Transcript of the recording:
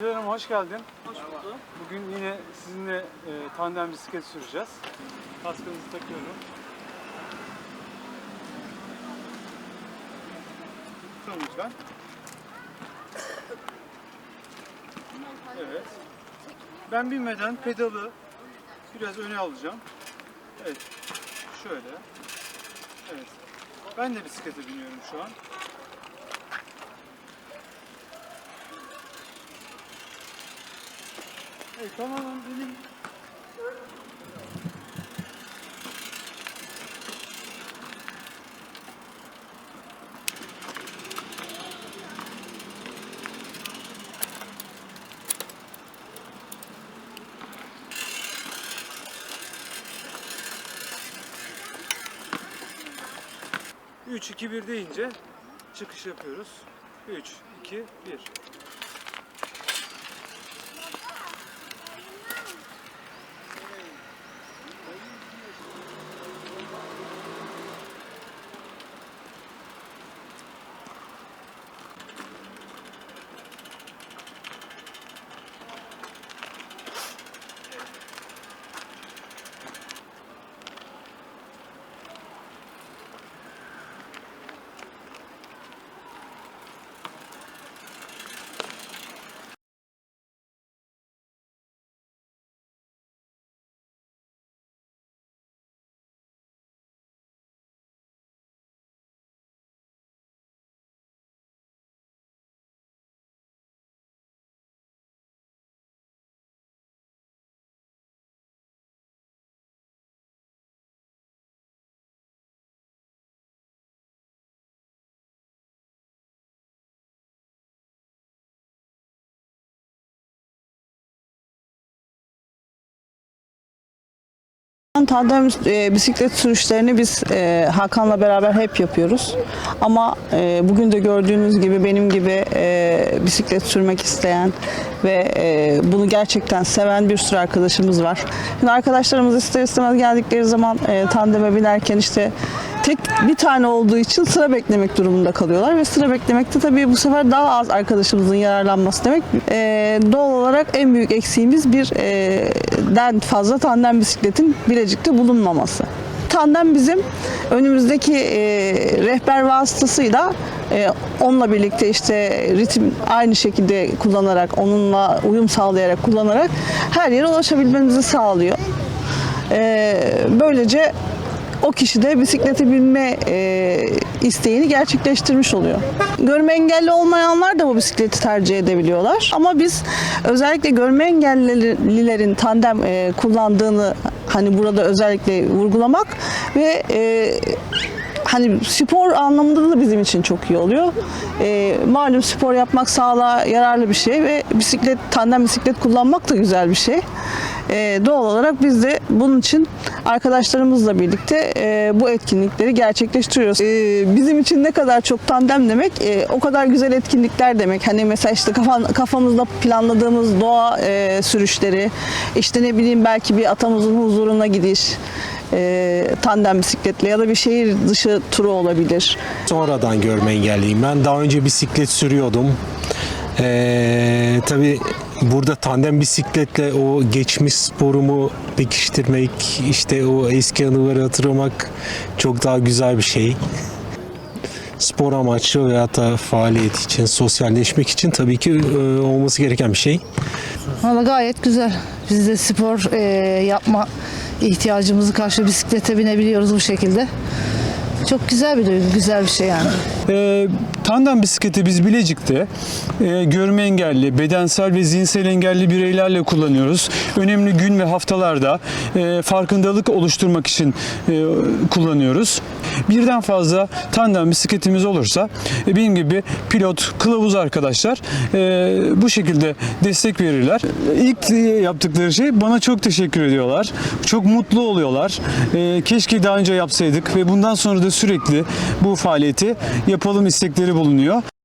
Güzel Hanım hoş geldin. Hoş bulduk. Bugün yine sizinle e, tandem bisiklet süreceğiz. Kaskınızı takıyorum. Tutun lütfen. Evet. Ben binmeden pedalı biraz öne alacağım. Evet. Şöyle. Evet. Ben de bisiklete biniyorum şu an. Evet, tamamen benim 3 2 1 deyince çıkış yapıyoruz. 3 2 1 Tandem e, bisiklet sürüşlerini biz e, Hakan'la beraber hep yapıyoruz. Ama e, bugün de gördüğünüz gibi benim gibi e, bisiklet sürmek isteyen ve e, bunu gerçekten seven bir sürü arkadaşımız var. Şimdi arkadaşlarımız ister istemez geldikleri zaman e, tandeme binerken işte tek bir tane olduğu için sıra beklemek durumunda kalıyorlar ve sıra beklemekte tabii bu sefer daha az arkadaşımızın yararlanması demek. E, doğal olarak en büyük eksiğimiz bir e, den fazla tandem bisikletin Bilecik'te bulunmaması. Tandem bizim önümüzdeki e, rehber vasıtasıyla e, onunla birlikte işte ritim aynı şekilde kullanarak, onunla uyum sağlayarak kullanarak her yere ulaşabilmemizi sağlıyor. E, böylece o kişi de bisiklete binme e, isteğini gerçekleştirmiş oluyor. Görme engelli olmayanlar da bu bisikleti tercih edebiliyorlar. Ama biz özellikle görme engellilerin tandem e, kullandığını hani burada özellikle vurgulamak ve e, hani spor anlamında da bizim için çok iyi oluyor. E, malum spor yapmak sağlığa yararlı bir şey ve bisiklet tandem bisiklet kullanmak da güzel bir şey. E, doğal olarak biz de bunun için arkadaşlarımızla birlikte e, bu etkinlikleri gerçekleştiriyoruz. E, bizim için ne kadar çok tandem demek, e, o kadar güzel etkinlikler demek. Hani mesela işte kafan, kafamızda planladığımız doğa e, sürüşleri, işte ne bileyim belki bir atamızın huzuruna gidiş, e, tandem bisikletle ya da bir şehir dışı turu olabilir. Sonradan görme engelliyim. Ben daha önce bisiklet sürüyordum. Ee, tabii burada tandem bisikletle o geçmiş sporumu pekiştirmek, işte o eski anıları hatırlamak çok daha güzel bir şey. Spor amaçlı veya da faaliyet için, sosyalleşmek için tabii ki e, olması gereken bir şey. Valla gayet güzel. Biz de spor e, yapma ihtiyacımızı karşı bisiklete binebiliyoruz bu şekilde. Çok güzel bir duygu, güzel bir şey yani. Ee, tandem bisikleti biz Bilecik'te e, görme engelli, bedensel ve zihinsel engelli bireylerle kullanıyoruz. Önemli gün ve haftalarda e, farkındalık oluşturmak için e, kullanıyoruz. Birden fazla tandem bisikletimiz olursa e, benim gibi pilot, kılavuz arkadaşlar e, bu şekilde destek verirler. İlk e, yaptıkları şey bana çok teşekkür ediyorlar. Çok mutlu oluyorlar. E, keşke daha önce yapsaydık ve bundan sonra da sürekli bu faaliyeti yapalım istekleri bulunuyor.